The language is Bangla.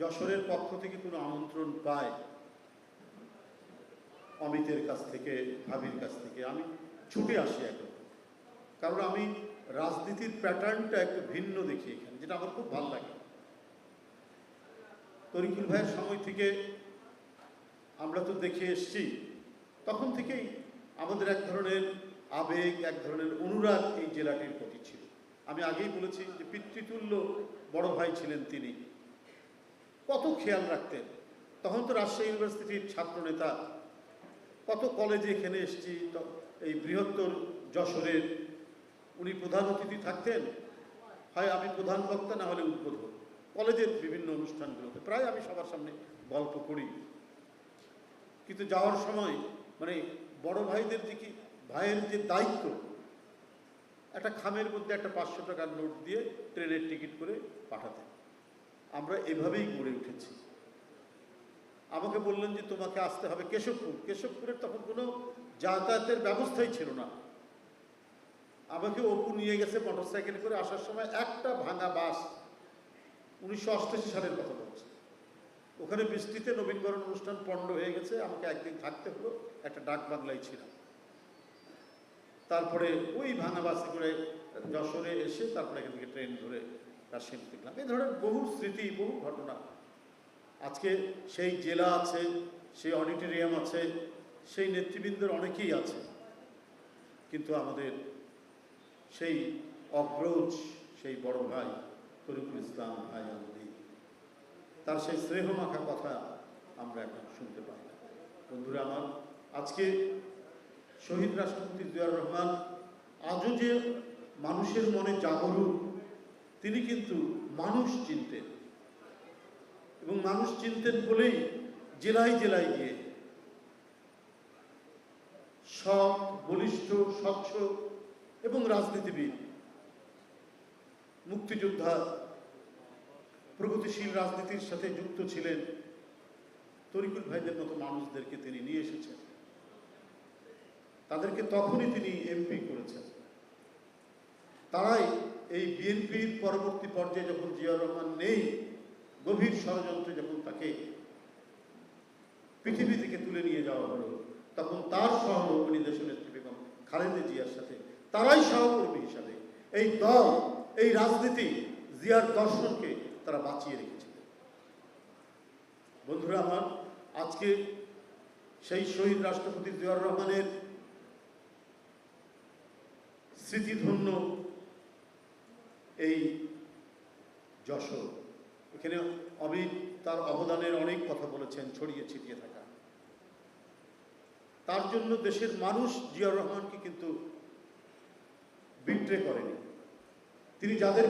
যশোরের পক্ষ থেকে কোনো আমন্ত্রণ পায় অমিতের কাছ থেকে, ভাবির কাছ থেকে। আমি ছুটে আসি এখন। কারণ আমি রাজনীতির প্যাটার্নটা একটু ভিন্ন দেখি এখানে, যেটা আমার খুব ভালো লাগে। তরিকুল ভাইয়ের সময় থেকে আমরা তো দেখে এসছি, তখন থেকেই আমাদের এক ধরনের আবেগ, এক ধরনের অনুরাগ এই জেলাটির প্রতি ছিল। আমি আগেই বলেছি যে পিতৃতুল্য বড় ভাই ছিলেন তিনি। কত খেয়াল রাখতেন? তখন তো রাজশাহী ইউনিভার্সিটির ছাত্র নেতা কত কলেজে এখানে এসছি এই বৃহত্তর যশোরের, উনি প্রধান অতিথি থাকতেন? হয় আমি প্রধান বক্তা, না হলে উদ্বোধক? কলেজের বিভিন্ন অনুষ্ঠানগুলোতে। প্রায় আমি সবার সামনে গল্প করি। কিন্তু যাওয়ার সময় মানে বড় ভাইদের যে কি, ভাইয়ের যে দায়িত্ব, একটা খামের মধ্যে একটা পাঁচশো টাকার নোট দিয়ে ট্রেনের টিকিট করে পাঠাতেন। আমরা এভাবেই গড়ে উঠেছি। আমাকে বললেন যে তোমাকে আসতে হবে কেশবপুর। কেশবপুরের তখন কোনো যাতায়াতের ব্যবস্থাই ছিল না। আমাকে অপু নিয়ে গেছে মোটরসাইকেল করে আসার সময় একটা ভাঙা বাস উনিশশো অষ্টাশি সালের কথা বলছে। ওখানে বৃষ্টিতে নবীনবরণ অনুষ্ঠান পণ্ড হয়ে গেছে। আমাকে একদিন থাকতে হলো, একটা ডাক বাংলায় ছিলাম তারপরে ওই ভাঙা বাসে করে যশোরে এসে তারপরে এখান থেকে ট্রেন ধরে রাজশাহী দেখলাম এই ধরনের বহু স্মৃতি, বহু ঘটনা। আজকে সেই জেলা আছে, সেই অডিটোরিয়াম আছে, সেই নেতৃবৃন্দের অনেকেই আছে। কিন্তু আমাদের সেই অগ্রজ, সেই বড় ভাই তরিকুল ইসলাম ভাই আমাদের তার সেই স্নেহ স্নেহমাখা কথা আমরা এখন শুনতে পাই। বন্ধুরা আমার, আজকে শহীদ রাষ্ট্রপতি জিয়াউর রহমান আজও যে মানুষের মনে জাগরুক তিনি কিন্তু মানুষ চিনতেন। এবং মানুষ চিনতেন বলেই জেলায় জেলায় গিয়ে সৎ, বলিষ্ঠ, স্বচ্ছ এবং রাজনীতিবিদ, মুক্তিযোদ্ধা, প্রগতিশীল রাজনীতির সাথে যুক্ত ছিলেন তরিকুল ভাইদের মতো মানুষদেরকে তিনি নিয়ে এসেছেন। তাদেরকে তখনই তিনি এমপি করেছেন তারাই এই বিএনপির পরবর্তী পর্যায়ে যখন জিয়াউর রহমান নেই, গভীর ষড়যন্ত্রে যখন তাকে পৃথিবী থেকে তুলে নিয়ে যাওয়া হলো, তখন তার সহকর্মী দেশনেত্রী বেগম খালেদা জিয়ার সাথে, তারাই সহকর্মী হিসাবে এই দল, এই রাজনীতি জিয়ার দর্শনকে তারা বাঁচিয়ে রেখেছিলেন বন্ধুরা আমার, আজকে সেই শহীদ রাষ্ট্রপতি জিয়াউর রহমানের স্মৃতিধন্য এই যশোর। এখানে অমিত তার অবদানের অনেক কথা বলেছেন, ছড়িয়ে ছিটিয়ে থাকা। তার জন্য দেশের মানুষ জিয়াউর রহমানকে কিন্তু বিট্রে করেনি। তিনি যাদের